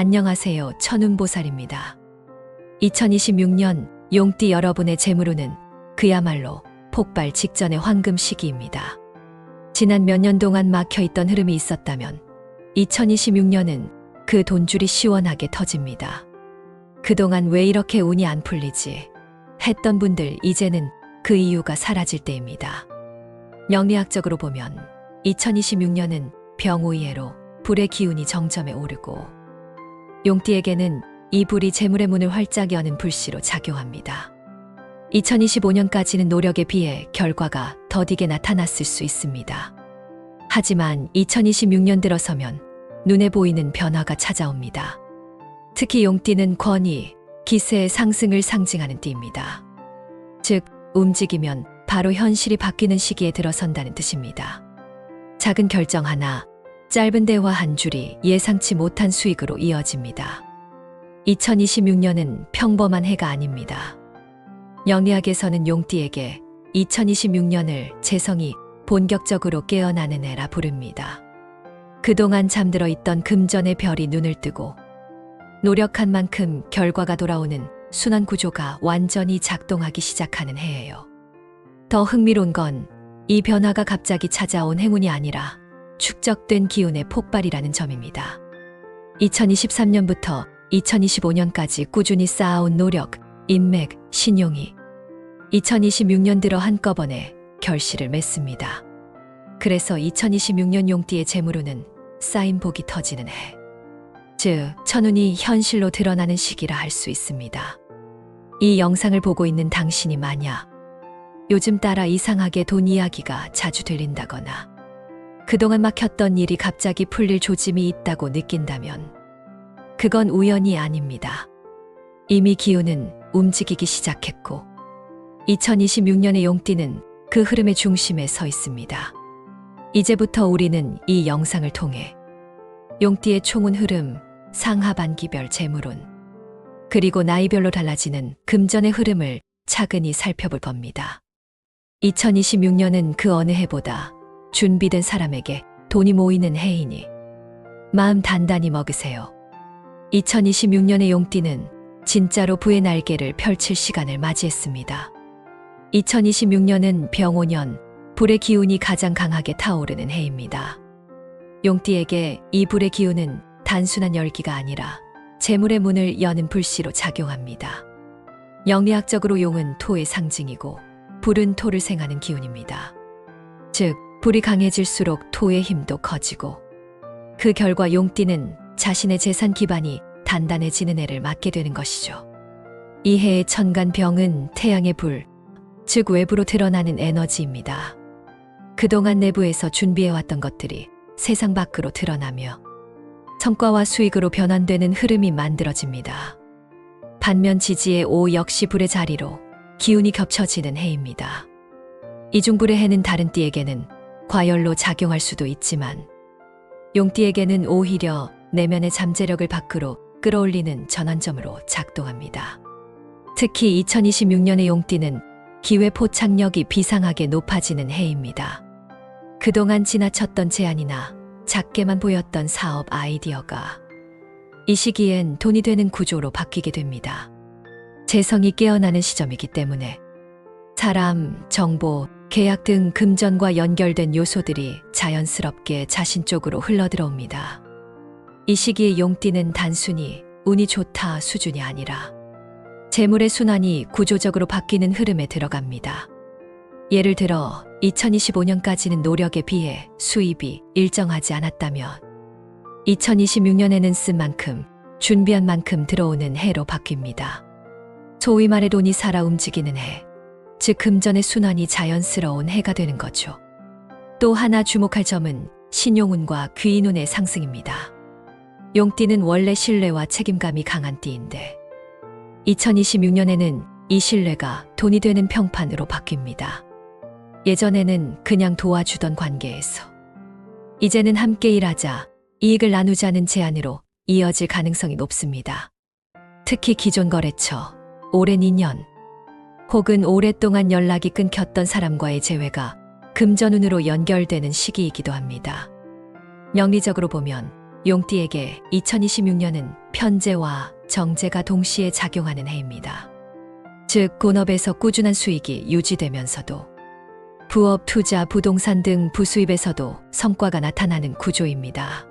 안녕하세요. 천운보살입니다. 2026년 용띠 여러분의 재물운은 그야말로 폭발 직전의 황금 시기입니다. 지난 몇 년 동안 막혀 있던 흐름이 있었다면 2026년은 그 돈줄이 시원하게 터집니다. 그동안 왜 이렇게 운이 안 풀리지? 했던 분들 이제는 그 이유가 사라질 때입니다. 영리학적으로 보면 2026년은 병오이해로 불의 기운이 정점에 오르고 용띠에게는 이 불이 재물의 문을 활짝 여는 불씨로 작용합니다. 2025년까지는 노력에 비해 결과가 더디게 나타났을 수 있습니다. 하지만 2026년 들어서면 눈에 보이는 변화가 찾아옵니다. 특히 용띠는 권위, 기세의 상승을 상징하는 띠입니다. 즉, 움직이면 바로 현실이 바뀌는 시기에 들어선다는 뜻입니다. 작은 결정 하나, 짧은 대화 한 줄이 예상치 못한 수익으로 이어집니다. 2026년은 평범한 해가 아닙니다. 영리학에서는 용띠에게 2026년을 재성이 본격적으로 깨어나는 해라 부릅니다. 그동안 잠들어 있던 금전의 별이 눈을 뜨고 노력한 만큼 결과가 돌아오는 순환 구조가 완전히 작동하기 시작하는 해예요. 더 흥미로운 건 이 변화가 갑자기 찾아온 행운이 아니라 축적된 기운의 폭발이라는 점입니다. 2023년부터 2025년까지 꾸준히 쌓아온 노력, 인맥, 신용이 2026년 들어 한꺼번에 결실을 맺습니다. 그래서 2026년 용띠의 재물운은 쌓인 복이 터지는 해. 즉, 천운이 현실로 드러나는 시기라 할 수 있습니다. 이 영상을 보고 있는 당신이 만약 요즘 따라 이상하게 돈 이야기가 자주 들린다거나 그동안 막혔던 일이 갑자기 풀릴 조짐이 있다고 느낀다면 그건 우연이 아닙니다. 이미 기운은 움직이기 시작했고 2026년의 용띠는 그 흐름의 중심에 서 있습니다. 이제부터 우리는 이 영상을 통해 용띠의 총운 흐름, 상하반기별 재물운, 그리고 나이별로 달라지는 금전의 흐름을 차근히 살펴볼 겁니다. 2026년은 그 어느 해보다 준비된 사람에게 돈이 모이는 해이니 마음 단단히 먹으세요. 2026년의 용띠는 진짜로 부의 날개를 펼칠 시간을 맞이했습니다. 2026년은 병오년, 불의 기운이 가장 강하게 타오르는 해입니다. 용띠에게 이 불의 기운은 단순한 열기가 아니라 재물의 문을 여는 불씨로 작용합니다. 영리학적으로 용은 토의 상징이고 불은 토를 생하는 기운입니다. 즉, 불이 강해질수록 토의 힘도 커지고 그 결과 용띠는 자신의 재산 기반이 단단해지는 해를 맞게 되는 것이죠. 이 해의 천간병은 태양의 불, 즉 외부로 드러나는 에너지입니다. 그동안 내부에서 준비해왔던 것들이 세상 밖으로 드러나며 성과와 수익으로 변환되는 흐름이 만들어집니다. 반면 지지의 오 역시 불의 자리로 기운이 겹쳐지는 해입니다. 이중불의 해는 다른 띠에게는 과열로 작용할 수도 있지만 용띠에게는 오히려 내면의 잠재력을 밖으로 끌어올리는 전환점으로 작동합니다. 특히 2026년의 용띠는 기회 포착력이 비상하게 높아지는 해입니다. 그동안 지나쳤던 제안이나 작게만 보였던 사업 아이디어가 이 시기엔 돈이 되는 구조로 바뀌게 됩니다. 재성이 깨어나는 시점이기 때문에 사람, 정보, 계약 등 금전과 연결된 요소들이 자연스럽게 자신 쪽으로 흘러들어옵니다. 이 시기의 용띠는 단순히 운이 좋다 수준이 아니라 재물의 순환이 구조적으로 바뀌는 흐름에 들어갑니다. 예를 들어 2025년까지는 노력에 비해 수입이 일정하지 않았다면 2026년에는 쓴 만큼 준비한 만큼 들어오는 해로 바뀝니다. 소위 말해 돈이 살아 움직이는 해, 즉 금전의 순환이 자연스러운 해가 되는 거죠. 또 하나 주목할 점은 신용운과 귀인운의 상승입니다. 용띠는 원래 신뢰와 책임감이 강한 띠인데 2026년에는 이 신뢰가 돈이 되는 평판으로 바뀝니다. 예전에는 그냥 도와주던 관계에서 이제는 함께 일하자, 이익을 나누자는 제안으로 이어질 가능성이 높습니다. 특히 기존 거래처, 오랜 인연, 혹은 오랫동안 연락이 끊겼던 사람과의 재회가 금전운으로 연결되는 시기이기도 합니다. 명리적으로 보면 용띠에게 2026년은 편제와 정제가 동시에 작용하는 해입니다. 즉, 본업에서 꾸준한 수익이 유지되면서도 부업, 투자, 부동산 등 부수입에서도 성과가 나타나는 구조입니다.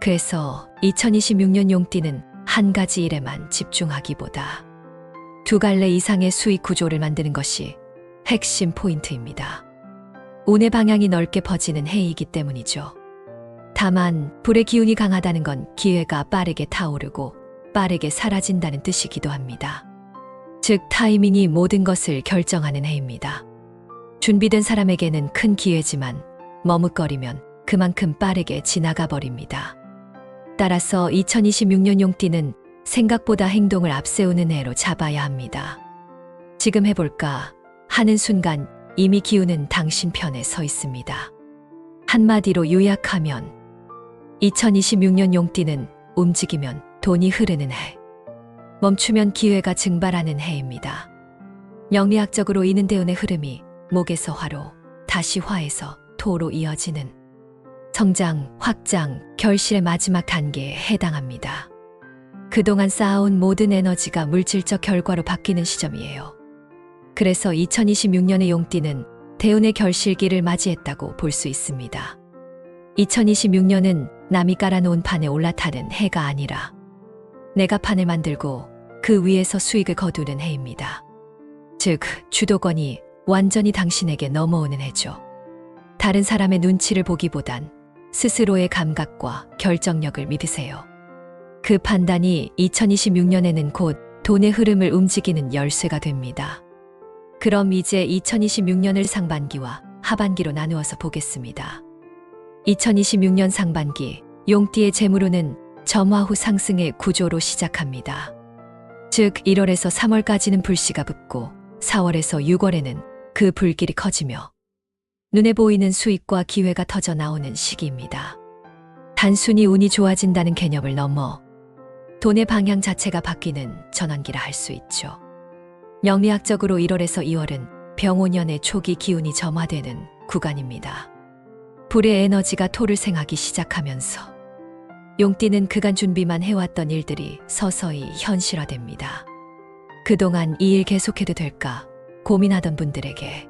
그래서 2026년 용띠는 한 가지 일에만 집중하기보다 두 갈래 이상의 수익 구조를 만드는 것이 핵심 포인트입니다. 운의 방향이 넓게 퍼지는 해이기 때문이죠. 다만 불의 기운이 강하다는 건 기회가 빠르게 타오르고 빠르게 사라진다는 뜻이기도 합니다. 즉 타이밍이 모든 것을 결정하는 해입니다. 준비된 사람에게는 큰 기회지만 머뭇거리면 그만큼 빠르게 지나가 버립니다. 따라서 2026년 용띠는 생각보다 행동을 앞세우는 해로 잡아야 합니다. 지금 해볼까 하는 순간 이미 기운은 당신 편에 서 있습니다. 한마디로 요약하면 2026년 용띠는 움직이면 돈이 흐르는 해. 멈추면 기회가 증발하는 해입니다. 영리학적으로 이는 대운의 흐름이 목에서 화로, 다시 화에서 토로 이어지는 성장, 확장, 결실의 마지막 단계에 해당합니다. 그동안 쌓아온 모든 에너지가 물질적 결과로 바뀌는 시점이에요. 그래서 2026년의 용띠는 대운의 결실기를 맞이했다고 볼 수 있습니다. 2026년은 남이 깔아놓은 판에 올라타는 해가 아니라 내가 판을 만들고 그 위에서 수익을 거두는 해입니다. 즉, 주도권이 완전히 당신에게 넘어오는 해죠. 다른 사람의 눈치를 보기보단 스스로의 감각과 결정력을 믿으세요. 그 판단이 2026년에는 곧 돈의 흐름을 움직이는 열쇠가 됩니다. 그럼 이제 2026년을 상반기와 하반기로 나누어서 보겠습니다. 2026년 상반기 용띠의 재물운은 점화 후 상승의 구조로 시작합니다. 즉 1월에서 3월까지는 불씨가 붙고 4월에서 6월에는 그 불길이 커지며 눈에 보이는 수익과 기회가 터져 나오는 시기입니다. 단순히 운이 좋아진다는 개념을 넘어 돈의 방향 자체가 바뀌는 전환기라 할 수 있죠. 영리학적으로 1월에서 2월은 병오년의 초기 기운이 점화되는 구간입니다. 불의 에너지가 토를 생하기 시작하면서 용띠는 그간 준비만 해왔던 일들이 서서히 현실화됩니다. 그동안 이 일 계속해도 될까 고민하던 분들에게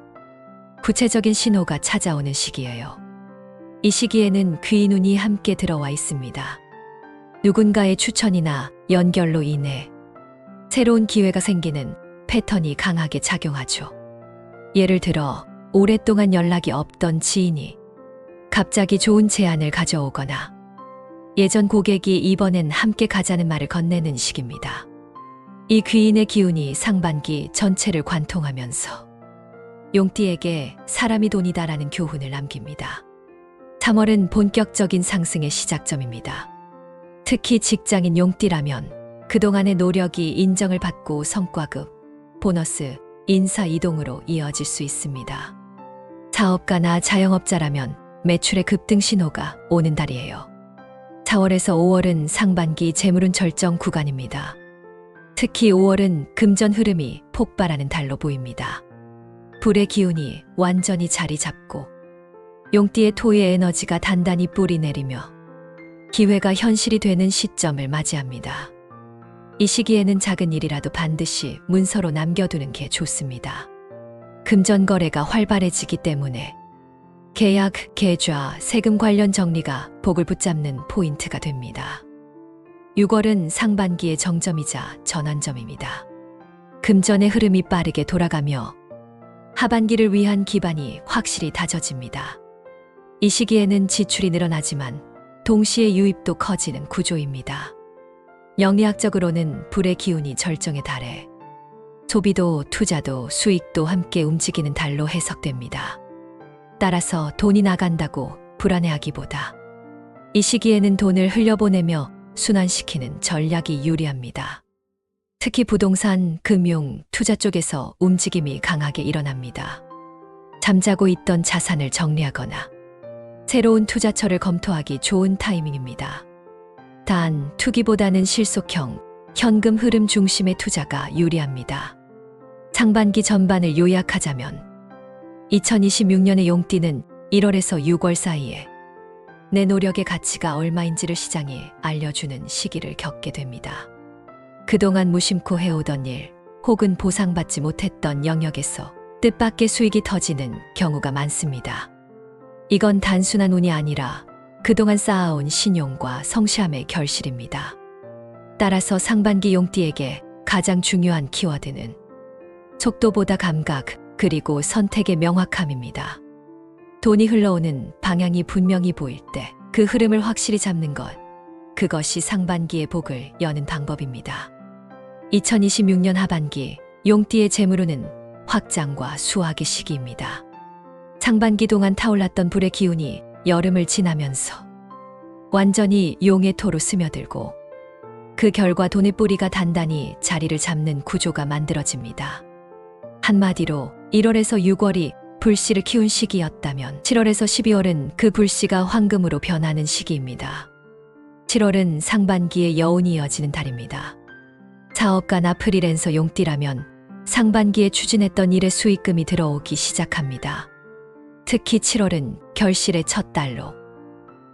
구체적인 신호가 찾아오는 시기예요. 이 시기에는 귀 눈이 함께 들어와 있습니다. 누군가의 추천이나 연결로 인해 새로운 기회가 생기는 패턴이 강하게 작용하죠. 예를 들어 오랫동안 연락이 없던 지인이 갑자기 좋은 제안을 가져오거나 예전 고객이 이번엔 함께 가자는 말을 건네는 시기입니다. 이 귀인의 기운이 상반기 전체를 관통하면서 용띠에게 사람이 돈이다라는 교훈을 남깁니다. 3월은 본격적인 상승의 시작점입니다. 특히 직장인 용띠라면 그동안의 노력이 인정을 받고 성과급, 보너스, 인사 이동으로 이어질 수 있습니다. 사업가나 자영업자라면 매출의 급등 신호가 오는 달이에요. 4월에서 5월은 상반기 재물운 절정 구간입니다. 특히 5월은 금전 흐름이 폭발하는 달로 보입니다. 불의 기운이 완전히 자리 잡고 용띠의 토의 에너지가 단단히 뿌리 내리며 기회가 현실이 되는 시점을 맞이합니다. 이 시기에는 작은 일이라도 반드시 문서로 남겨두는 게 좋습니다. 금전 거래가 활발해지기 때문에 계약, 계좌, 세금 관련 정리가 복을 붙잡는 포인트가 됩니다. 6월은 상반기의 정점이자 전환점입니다. 금전의 흐름이 빠르게 돌아가며 하반기를 위한 기반이 확실히 다져집니다. 이 시기에는 지출이 늘어나지만 동시에 유입도 커지는 구조입니다. 영리학적으로는 불의 기운이 절정에 달해 소비도 투자도 수익도 함께 움직이는 달로 해석됩니다. 따라서 돈이 나간다고 불안해하기보다 이 시기에는 돈을 흘려보내며 순환시키는 전략이 유리합니다. 특히 부동산, 금융, 투자 쪽에서 움직임이 강하게 일어납니다. 잠자고 있던 자산을 정리하거나 새로운 투자처를 검토하기 좋은 타이밍입니다. 단, 투기보다는 실속형, 현금 흐름 중심의 투자가 유리합니다. 상반기 전반을 요약하자면 2026년의 용띠는 1월에서 6월 사이에 내 노력의 가치가 얼마인지를 시장이 알려주는 시기를 겪게 됩니다. 그동안 무심코 해오던 일 혹은 보상받지 못했던 영역에서 뜻밖의 수익이 터지는 경우가 많습니다. 이건 단순한 운이 아니라 그동안 쌓아온 신용과 성실함의 결실입니다. 따라서 상반기 용띠에게 가장 중요한 키워드는 속도보다 감각, 그리고 선택의 명확함입니다. 돈이 흘러오는 방향이 분명히 보일 때 그 흐름을 확실히 잡는 것. 그것이 상반기의 복을 여는 방법입니다. 2026년 하반기 용띠의 재물운은 확장과 수확의 시기입니다. 상반기 동안 타올랐던 불의 기운이 여름을 지나면서 완전히 용의 토로 스며들고 그 결과 돈의 뿌리가 단단히 자리를 잡는 구조가 만들어집니다. 한마디로 1월에서 6월이 불씨를 키운 시기였다면 7월에서 12월은 그 불씨가 황금으로 변하는 시기입니다. 7월은 상반기의 여운이 이어지는 달입니다. 사업가나 프리랜서 용띠라면 상반기에 추진했던 일의 수익금이 들어오기 시작합니다. 특히 7월은 결실의 첫 달로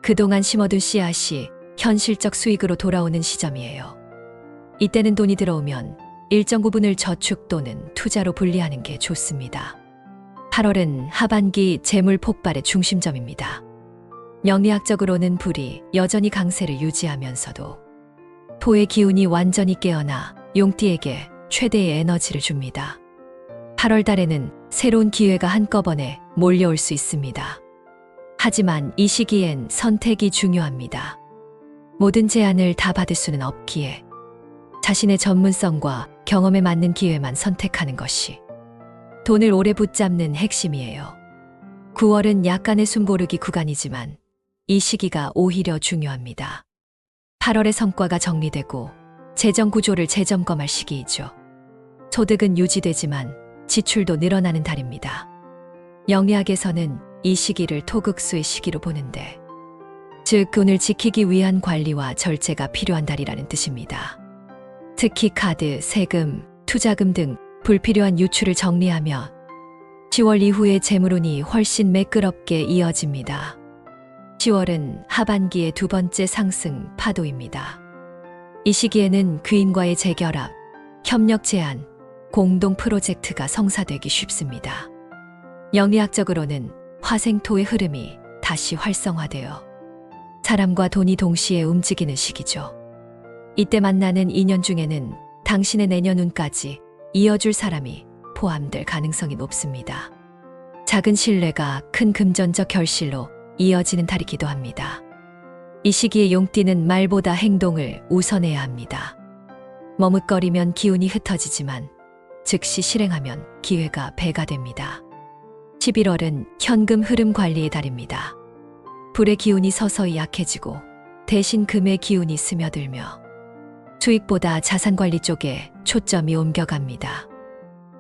그동안 심어둔 씨앗이 현실적 수익으로 돌아오는 시점이에요. 이때는 돈이 들어오면 일정 부분을 저축 또는 투자로 분리하는 게 좋습니다. 8월은 하반기 재물 폭발의 중심점입니다. 명리학적으로는 불이 여전히 강세를 유지하면서도 토의 기운이 완전히 깨어나 용띠에게 최대의 에너지를 줍니다. 8월 달에는 새로운 기회가 한꺼번에 몰려올 수 있습니다. 하지만 이 시기엔 선택이 중요합니다. 모든 제안을 다 받을 수는 없기에 자신의 전문성과 경험에 맞는 기회만 선택하는 것이 돈을 오래 붙잡는 핵심이에요. 9월은 약간의 숨고르기 구간이지만 이 시기가 오히려 중요합니다. 8월의 성과가 정리되고 재정 구조를 재점검할 시기이죠. 소득은 유지되지만 지출도 늘어나는 달입니다. 영리학에서는 이 시기를 토극수의 시기로 보는데, 즉, 돈을 지키기 위한 관리와 절제가 필요한 달이라는 뜻입니다. 특히 카드, 세금, 투자금 등 불필요한 유출을 정리하며 10월 이후의 재물운이 훨씬 매끄럽게 이어집니다. 10월은 하반기의 두 번째 상승 파도입니다. 이 시기에는 귀인과의 재결합, 협력 제안, 공동 프로젝트가 성사되기 쉽습니다. 영리학적으로는 화생토의 흐름이 다시 활성화되어 사람과 돈이 동시에 움직이는 시기죠. 이때 만나는 인연 중에는 당신의 내년운까지 이어줄 사람이 포함될 가능성이 높습니다. 작은 신뢰가 큰 금전적 결실로 이어지는 달이기도 합니다. 이 시기에 용띠는 말보다 행동을 우선해야 합니다. 머뭇거리면 기운이 흩어지지만 즉시 실행하면 기회가 배가 됩니다. 11월은 현금 흐름 관리의 달입니다. 불의 기운이 서서히 약해지고 대신 금의 기운이 스며들며 수익보다 자산 관리 쪽에 초점이 옮겨갑니다.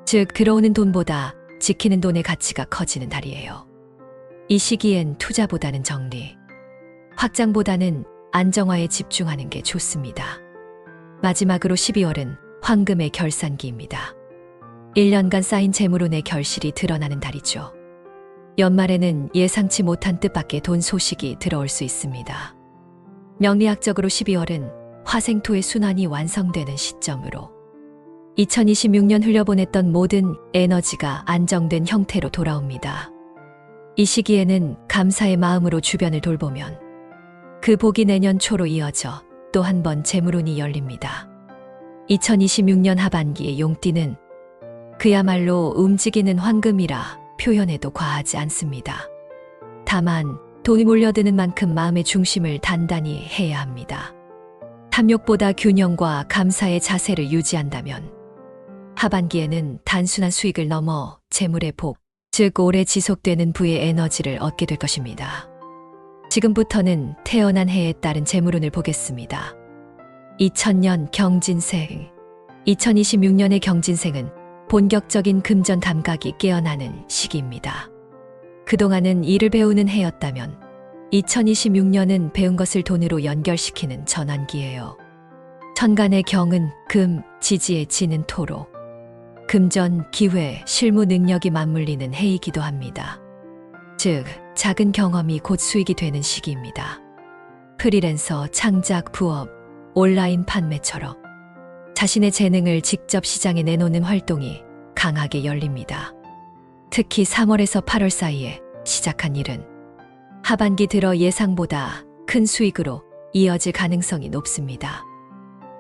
즉, 들어오는 돈보다 지키는 돈의 가치가 커지는 달이에요. 이 시기엔 투자보다는 정리, 확장보다는 안정화에 집중하는 게 좋습니다. 마지막으로 12월은 황금의 결산기입니다. 1년간 쌓인 재물운의 결실이 드러나는 달이죠. 연말에는 예상치 못한 뜻밖의 돈 소식이 들어올 수 있습니다. 명리학적으로 12월은 화생토의 순환이 완성되는 시점으로 2026년 흘려보냈던 모든 에너지가 안정된 형태로 돌아옵니다. 이 시기에는 감사의 마음으로 주변을 돌보면 그 복이 내년 초로 이어져 또 한 번 재물운이 열립니다. 2026년 하반기의 용띠는 그야말로 움직이는 황금이라 표현해도 과하지 않습니다. 다만 돈이 몰려드는 만큼 마음의 중심을 단단히 해야 합니다. 탐욕보다 균형과 감사의 자세를 유지한다면 하반기에는 단순한 수익을 넘어 재물의 복, 즉 오래 지속되는 부의 에너지를 얻게 될 것입니다. 지금부터는 태어난 해에 따른 재물운을 보겠습니다. 2000년 경진생 2026년의 경진생은 본격적인 금전 감각이 깨어나는 시기입니다. 그동안은 일을 배우는 해였다면 2026년은 배운 것을 돈으로 연결시키는 전환기예요. 천간의 경은 금, 지지의 지는 토로. 금전, 기회, 실무 능력이 맞물리는 해이기도 합니다. 즉, 작은 경험이 곧 수익이 되는 시기입니다. 프리랜서, 창작, 부업, 온라인 판매처럼 자신의 재능을 직접 시장에 내놓는 활동이 강하게 열립니다. 특히 3월에서 8월 사이에 시작한 일은 하반기 들어 예상보다 큰 수익으로 이어질 가능성이 높습니다.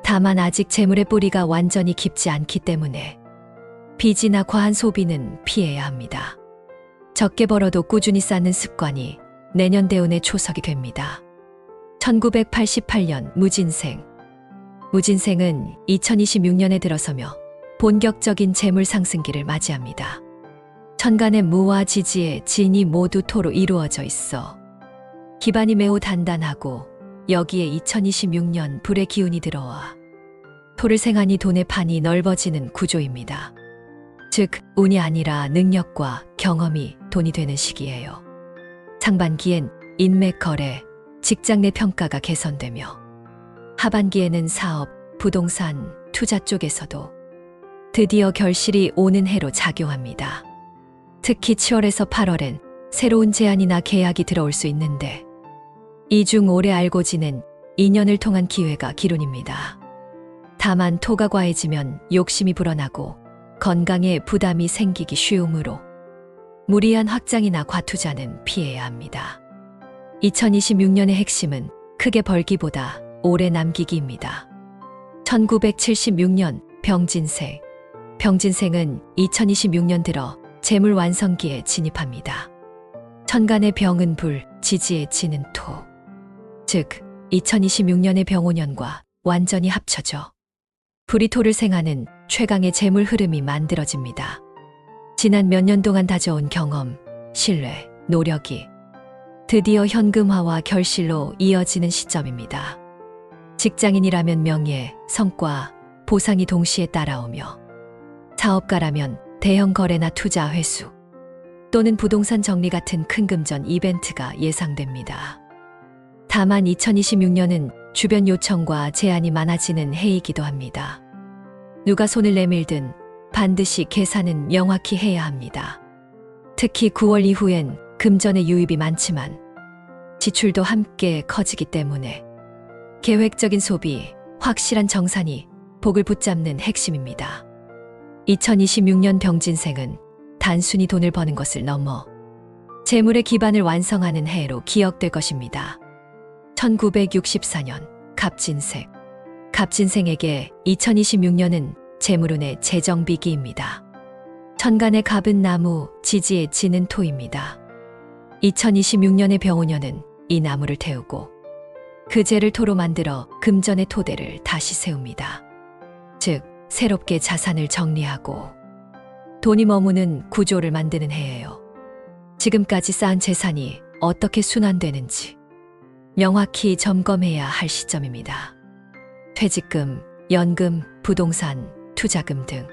다만 아직 재물의 뿌리가 완전히 깊지 않기 때문에 빚이나 과한 소비는 피해야 합니다. 적게 벌어도 꾸준히 쌓는 습관이 내년 대운의 초석이 됩니다. 1988년 무진생. 무진생은 2026년에 들어서며 본격적인 재물 상승기를 맞이합니다. 천간의 무와 지지의 진이 모두 토로 이루어져 있어 기반이 매우 단단하고 여기에 2026년 불의 기운이 들어와 토를 생하니 돈의 판이 넓어지는 구조입니다. 즉, 운이 아니라 능력과 경험이 돈이 되는 시기예요. 상반기엔 인맥 거래, 직장 내 평가가 개선되며 하반기에는 사업, 부동산, 투자 쪽에서도 드디어 결실이 오는 해로 작용합니다. 특히 7월에서 8월엔 새로운 제안이나 계약이 들어올 수 있는데 이 중 오래 알고 지낸 인연을 통한 기회가 기론입니다. 다만 토가 과해지면 욕심이 불어나고 건강에 부담이 생기기 쉬우므로 무리한 확장이나 과투자는 피해야 합니다. 2026년의 핵심은 크게 벌기보다 오래 남기기입니다. 1976년 병진생. 병진생은 2026년 들어 재물 완성기에 진입합니다. 천간의 병은 불, 지지의 지는 토. 즉, 2026년의 병오년과 완전히 합쳐져 불이 토를 생하는 최강의 재물 흐름이 만들어집니다. 지난 몇 년 동안 다져온 경험, 신뢰, 노력이 드디어 현금화와 결실로 이어지는 시점입니다. 직장인이라면 명예, 성과, 보상이 동시에 따라오며 사업가라면 대형 거래나 투자 회수 또는 부동산 정리 같은 큰 금전 이벤트가 예상됩니다. 다만 2026년은 주변 요청과 제한이 많아지는 해이기도 합니다. 누가 손을 내밀든 반드시 계산은 명확히 해야 합니다. 특히 9월 이후엔 금전의 유입이 많지만 지출도 함께 커지기 때문에 계획적인 소비, 확실한 정산이 복을 붙잡는 핵심입니다. 2026년 병진생은 단순히 돈을 버는 것을 넘어 재물의 기반을 완성하는 해로 기억될 것입니다. 1964년 갑진생. 갑진생에게 2026년은 재물운의 재정비기입니다. 천간의 갑은 나무, 지지의 지는 토입니다. 2026년의 병오년은 이 나무를 태우고 그 재를 토로 만들어 금전의 토대를 다시 세웁니다. 즉, 새롭게 자산을 정리하고 돈이 머무는 구조를 만드는 해예요. 지금까지 쌓은 재산이 어떻게 순환되는지 명확히 점검해야 할 시점입니다. 퇴직금, 연금, 부동산, 투자금 등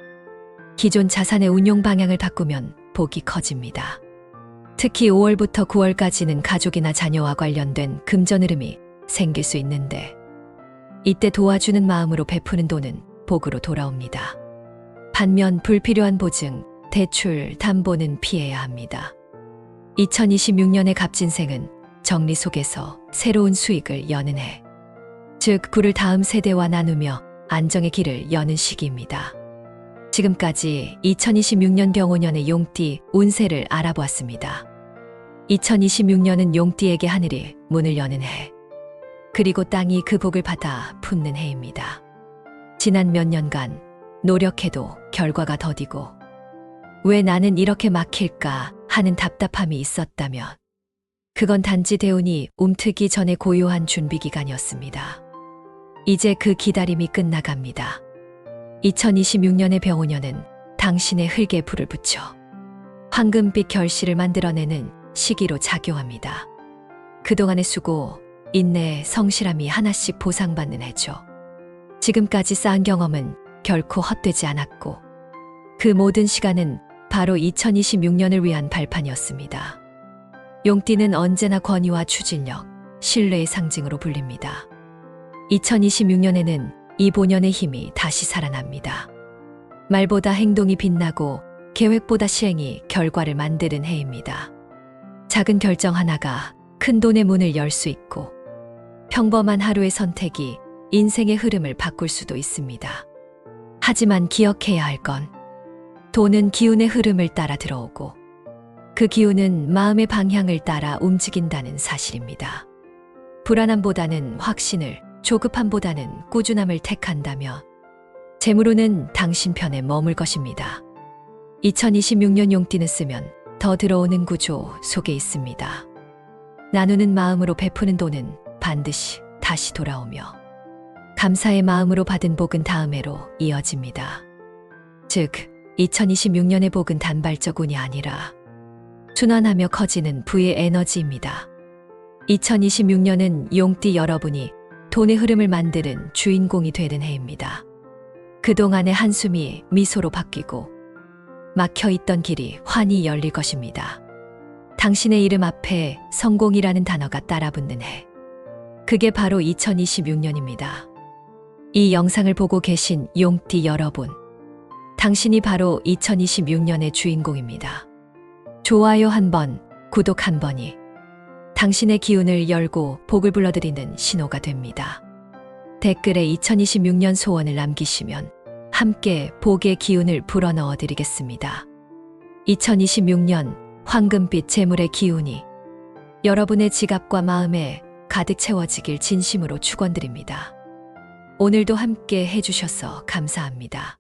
기존 자산의 운용 방향을 바꾸면 복이 커집니다. 특히 5월부터 9월까지는 가족이나 자녀와 관련된 금전 흐름이 생길 수 있는데 이때 도와주는 마음으로 베푸는 돈은 복으로 돌아옵니다. 반면 불필요한 보증, 대출, 담보는 피해야 합니다. 2026년의 갑진생은 정리 속에서 새로운 수익을 여는 해. 즉, 굴을 다음 세대와 나누며 안정의 길을 여는 시기입니다. 지금까지 2026년 병오년의 용띠 운세를 알아보았습니다. 2026년은 용띠에게 하늘이 문을 여는 해. 그리고 땅이 그 복을 받아 품는 해입니다. 지난 몇 년간 노력해도 결과가 더디고 왜 나는 이렇게 막힐까 하는 답답함이 있었다면 그건 단지 대운이 움트기 전에 고요한 준비 기간이었습니다. 이제 그 기다림이 끝나갑니다. 2026년의 병오년은 당신의 흙에 불을 붙여 황금빛 결실을 만들어내는 시기로 작용합니다. 그동안의 수고, 인내, 성실함이 하나씩 보상받는 해죠. 지금까지 쌓은 경험은 결코 헛되지 않았고 그 모든 시간은 바로 2026년을 위한 발판이었습니다. 용띠는 언제나 권위와 추진력, 신뢰의 상징으로 불립니다. 2026년에는 이 본연의 힘이 다시 살아납니다. 말보다 행동이 빛나고 계획보다 시행이 결과를 만드는 해입니다. 작은 결정 하나가 큰 돈의 문을 열 수 있고 평범한 하루의 선택이 인생의 흐름을 바꿀 수도 있습니다. 하지만 기억해야 할 건 돈은 기운의 흐름을 따라 들어오고 그 기운은 마음의 방향을 따라 움직인다는 사실입니다. 불안함보다는 확신을, 조급함보다는 꾸준함을 택한다면 재물운은 당신 편에 머물 것입니다. 2026년 용띠는 쓰면 더 들어오는 구조 속에 있습니다. 나누는 마음으로 베푸는 돈은 반드시 다시 돌아오며 감사의 마음으로 받은 복은 다음 해로 이어집니다. 즉, 2026년의 복은 단발적 운이 아니라 순환하며 커지는 부의 에너지입니다. 2026년은 용띠 여러분이 돈의 흐름을 만드는 주인공이 되는 해입니다. 그동안의 한숨이 미소로 바뀌고 막혀 있던 길이 환히 열릴 것입니다. 당신의 이름 앞에 성공이라는 단어가 따라붙는 해. 그게 바로 2026년입니다. 이 영상을 보고 계신 용띠 여러분. 당신이 바로 2026년의 주인공입니다. 좋아요 한 번, 구독 한 번이 당신의 기운을 열고 복을 불러들이는 신호가 됩니다. 댓글에 2026년 소원을 남기시면 함께 복의 기운을 불어넣어 드리겠습니다. 2026년 황금빛 재물의 기운이 여러분의 지갑과 마음에 가득 채워지길 진심으로 축원드립니다. 오늘도 함께 해주셔서 감사합니다.